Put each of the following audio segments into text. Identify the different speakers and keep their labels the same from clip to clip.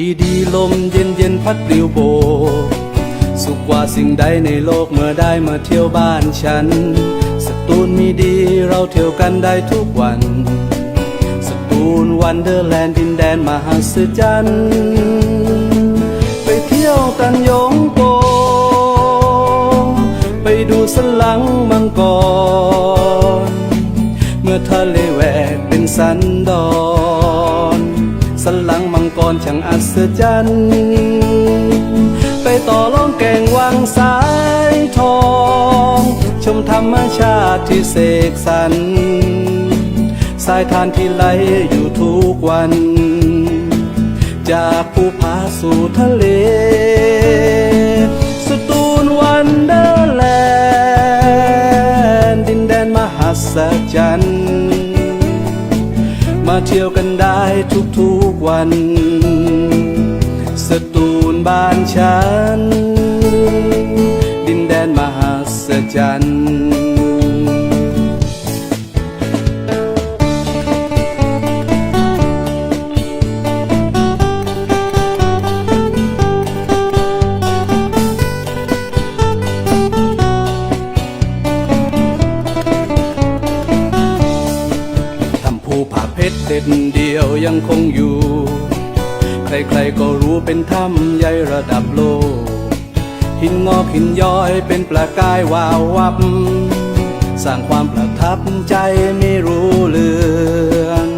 Speaker 1: ดีดีๆลมเย็นเย็นพัดปลิวโบ สุขกว่าสิ่งใดในโลกเมื่อได้มาเที่ยวบ้านฉัน สตูลมีดีเราเที่ยวกันได้ทุกวัน สตูลวันเดอร์แลนด์ดินแดนมหัศจรรย์ไปเที่ยวกันยงโก ไปดูสลังมังกร เมื่อทะเลแหวกเป็นสันดอน รช่างอัศจรรย์ไปต่อล่องแก่งวังสายทอง ชมธรรมชาติที่เสกสรรสายทานที่ไหลอยู่ทุกวัน จากภูผาสู่ทะเล สตูลวันเดอร์แลนด์ดินแดนมหัศจรรย์มาเที่ยวกันได้ทุกๆวัน สตูลบ้านฉัน ดินแดนมหัศจรรย์ทำภูผาเพชรเด็ดเดียวยังคงอยู่ ใครๆก็รู้เป็นถ้ำใหญ่ระดับโลก หินงอกหินย้อยเป็นประกายวาววับ สร้างความประทับใจไม่รู้เลือน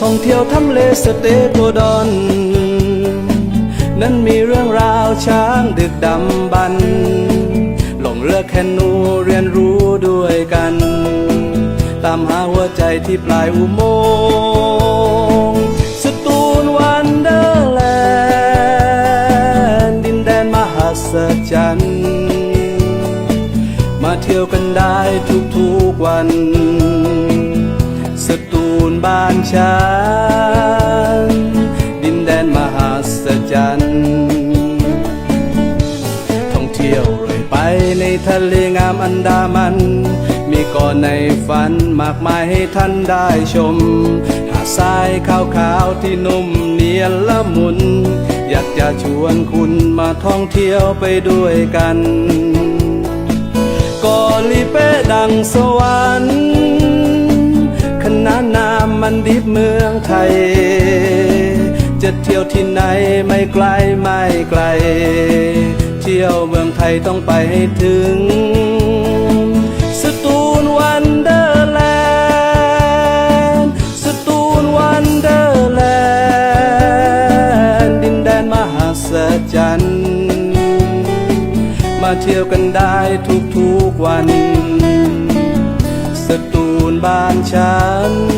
Speaker 1: ท่องเที่ยวทำเลสเตโกดอน นั้นมีเรื่องราวช้างดึกดำบรรพ์ลงเรือกแคนูเรียนรู้ด้วยกัน ตามหาหัวใจที่ปลายอุโมง ศจรรย์มาเที่ยวกันได้ทุกทุกวัน สตูลบ้านฉัน ดินแดนมหัศจรรย์ท่องเที่ยวเลยไปในทะเลงามอันดามัน ก่อนในฝันมากมายให้ท่านได้ชม หาดทรายขาวๆที่นุ่มเนียนละมุน อยากจะชวนคุณมาท่องเที่ยวไปด้วยกันกอลิเป้ดังสวรรค์ขนานนามมันดิบเมืองไทย จะเที่ยวที่ไหนไม่ไกลไม่ไกล เที่ยวเมืองไทยต้องไปให้ถึง จันทร์มาเที่ยวกันได้ทุกทุกวัน สตูนบ้านฉัน